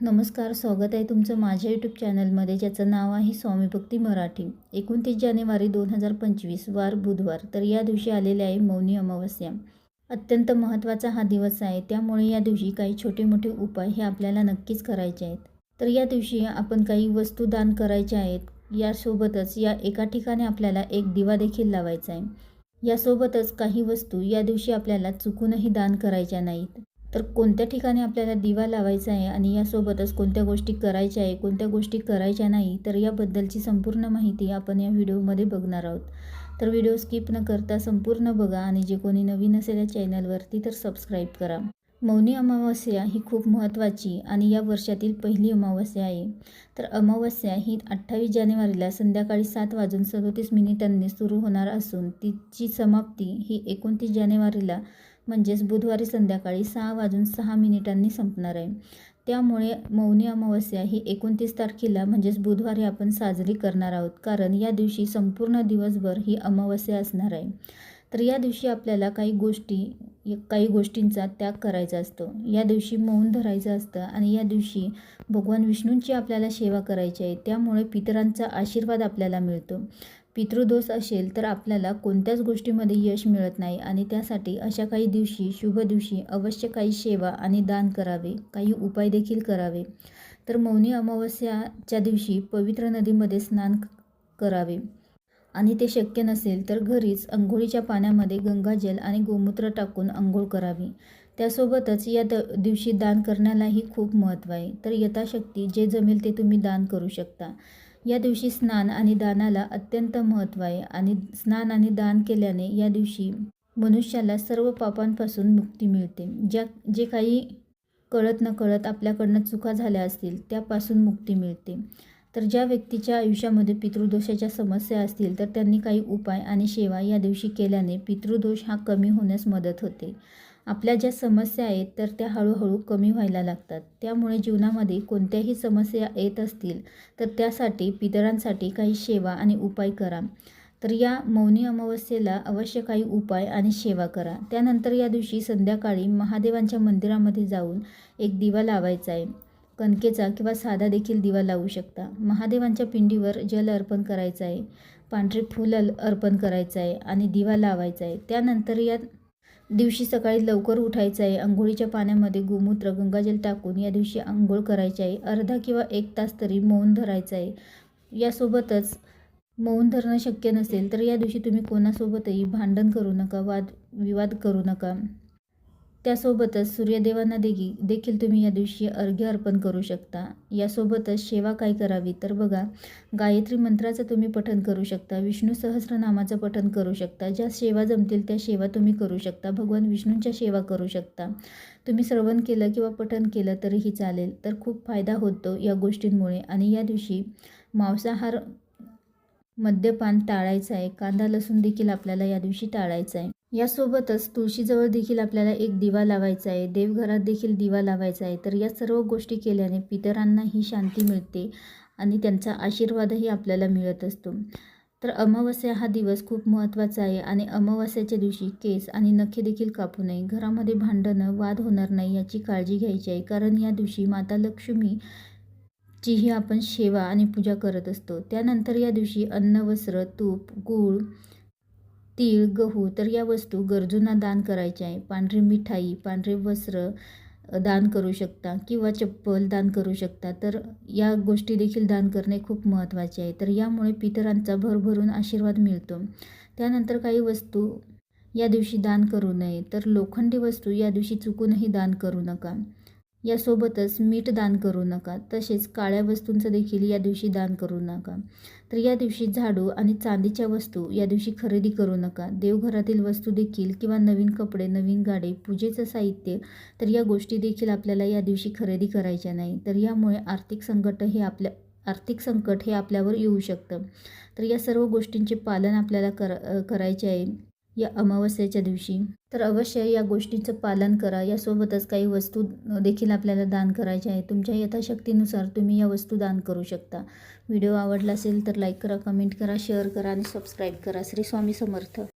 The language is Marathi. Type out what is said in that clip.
नमस्कार स्वागत आहे तुमचं माझ्या यूट्यूब चॅनलमध्ये ज्याचं नाव आहे स्वामी भक्ती मराठी. एकोणतीस जानेवारी दोन हजार पंचवीस वार बुधवार. तर या दिवशी आलेले आहे मौनी अमावस्या. अत्यंत महत्त्वाचा हा दिवस आहे. त्यामुळे या दिवशी काही छोटे मोठे उपाय हे आपल्याला नक्कीच करायचे आहेत. तर या दिवशी आपण काही वस्तू दान करायच्या आहेत. यासोबतच या एका ठिकाणी आपल्याला एक दिवा देखील लावायचा आहे. यासोबतच काही वस्तू या दिवशी आपल्याला चुकूनही दान करायच्या नाहीत. तर कोणत्या ठिकाणी आपल्याला दिवा लावायचा आहे आणि यासोबतच कोणत्या गोष्टी करायच्या आहे कोणत्या गोष्टी करायच्या नाही तर याबद्दलची संपूर्ण माहिती आपण या व्हिडिओमध्ये बघणार आहोत. तर व्हिडिओ स्किप न करता संपूर्ण बघा आणि जे कोणी नवीन असेल या चॅनलवरती तर सबस्क्राईब करा. मौनी अमावस्या ही खूप महत्त्वाची आणि या वर्षातील पहिली अमावस्या आहे. तर अमावस्या ही अठ्ठावीस जानेवारीला संध्याकाळी सात वाजून सदोतीस मिनिटांनी सुरू होणार असून तिची समाप्ती ही एकोणतीस जानेवारीला म्हणजेच बुधवारी संध्याकाळी सहा वाजून सहा मिनिटांनी संपणार आहे. त्यामुळे मौनी अमावस्या ही एकोणतीस तारखेला म्हणजेच बुधवारी आपण साजरी करणार आहोत. कारण या दिवशी संपूर्ण दिवसभर ही अमावस्या असणार आहे. तर या दिवशी आपल्याला काही गोष्टी काही गोष्टींचा त्याग करायचा असतो. या दिवशी मौन धरायचं असतं आणि या दिवशी भगवान विष्णूंची आपल्याला सेवा करायची आहे. त्यामुळे पितरांचा आशीर्वाद आपल्याला मिळतो. पितृदोष असेल तर आपल्याला कोणत्याच गोष्टीमध्ये यश मिळत नाही आणि त्यासाठी अशा काही दिवशी शुभ दिवशी अवश्य काही सेवा आणि दान करावे काही उपाय देखील करावे. तर मौनी अमावस्याच्या दिवशी पवित्र नदीमध्ये स्नान करावे. आणि ते शक्य नसेल तर घरीच अंघोळीच्या पाण्यामध्ये गंगाजल आणि गोमूत्र टाकून अंघोळ करावी. त्यासोबतच या द दिवशी दान करण्यालाही खूप महत्त्व आहे. तर यथाशक्ती जे जमेल ते तुम्ही दान करू शकता. या दिवशी स्नान आणि दानाला अत्यंत महत्त्व आहे आणि स्नान आणि दान केल्याने या दिवशी मनुष्याला सर्व पापांपासून मुक्ती मिळते. ज्या जे काही कळत न कळत आपल्याकडनं चुका झाल्या असतील त्यापासून मुक्ती मिळते. तर ज्या व्यक्तीच्या आयुष्यामध्ये पितृदोषाच्या समस्या असतील तर त्यांनी काही उपाय आणि सेवा या दिवशी केल्याने पितृदोष हा कमी होण्यास मदत होते. आपल्या ज्या समस्या आहेत तर त्या हळूहळू कमी व्हायला लागतात. त्यामुळे जीवनामध्ये कोणत्याही समस्या येत असतील तर त्यासाठी पितरांसाठी काही सेवा आणि उपाय करा. तर या मौनी अमावस्येला अवश्य काही उपाय आणि सेवा करा. त्यानंतर या दिवशी संध्याकाळी महादेवांच्या मंदिरामध्ये जाऊन एक दिवा लावायचा आहे. कणकेचा किंवा साधा देखील दिवा लावू शकता. महादेवांच्या पिंडीवर जल अर्पण करायचं आहे. पांढरे फूल अर्पण करायचं आहे आणि दिवा लावायचा आहे. त्यानंतर या दिवशी सकाळी लवकर उठायचं आहे. आंघोळीच्या पाण्यामध्ये गोमूत्र गंगाजल टाकून या दिवशी आंघोळ करायची आहे. अर्धा किंवा एक तास तरी मौन धरायचं आहे. यासोबतच मौन धरणं शक्य नसेल तर या दिवशी तुम्ही कोणासोबतही भांडण करू नका वाद विवाद करू नका. त्यासोबतच सूर्यदेवांना देखील देखील तुम्ही या दिवशी अर्घ्य अर्पण करू शकता. यासोबतच सेवा काय करावी तर बघा गायत्री मंत्राचं तुम्ही पठन करू शकता विष्णू सहस्रनामाचं पठन करू शकता ज्या सेवा जमतील त्या सेवा तुम्ही करू शकता भगवान विष्णूंच्या सेवा करू शकता. तुम्ही श्रवण केलं किंवा पठन केलं तरीही चालेल तर खूप फायदा होतो या गोष्टींमुळे. आणि या दिवशी मांसाहार मद्यपान टाळायचं आहे कांदा लसूण देखील आपल्याला या दिवशी टाळायचं आहे. यासोबतच तुळशीजवळ देखील आपल्याला एक दिवा लावायचा आहे देवघरात देखील दिवा लावायचा आहे. तर या सर्व गोष्टी केल्याने पितरांनाही शांती मिळते आणि त्यांचा आशीर्वादही आपल्याला मिळत असतो. तर अमावस्या हा दिवस खूप महत्त्वाचा आहे आणि अमावस्याच्या दिवशी केस आणि नखे देखील कापू नये. घरामध्ये भांडणं वाद होणार नाही याची काळजी घ्यायची आहे. कारण या दिवशी माता लक्ष्मी चीही आपण सेवा आणि पूजा करत असतो. त्यानंतर या दिवशी अन्न वस्त्र तूप गूळ तीळ गहू तर या वस्तू गरजूंना दान करायच्या आहे. पांढरी मिठाई पांढरे वस्त्र दान करू शकता किंवा चप्पल दान करू शकता. तर या गोष्टी देखील दान करणे खूप महत्त्वाचे आहे. तर यामुळे पितरांचा भरभरून आशीर्वाद मिळतो. त्यानंतर काही वस्तू या दिवशी दान करू नये. तर लोखंडी वस्तू या दिवशी चुकूनही दान करू नका. यासोबतच मीठ दान करू नका. तसेच काळ्या वस्तूंचं देखील या दिवशी दान करू नका. तर या दिवशी झाडू आणि चांदीच्या वस्तू या दिवशी खरेदी करू नका. देवघरातील वस्तू देखील किंवा नवीन कपडे नवीन गाडे पूजेचं साहित्य तर या गोष्टी देखील आपल्याला या दिवशी खरेदी करायच्या नाही. तर यामुळे आर्थिक संकट हे आपल्या आर्थिक संकट हे आपल्यावर येऊ शकतं. तर या सर्व गोष्टींचे पालन आपल्याला कर करायचे आहे. या अमावस्येच्या दिवशी. तर अवश्य या गोष्टींचं पालन करा. यासोबतच काही वस्तू देखील आपल्याला दान करायच्या आहे. तुमच्या यथाशक्तीनुसार तुम्ही या वस्तू दान करू शकता. व्हिडिओ आवडला असेल तर लाईक करा कमेंट करा शेअर करा आणि सबस्क्राईब करा. श्री स्वामी समर्थ.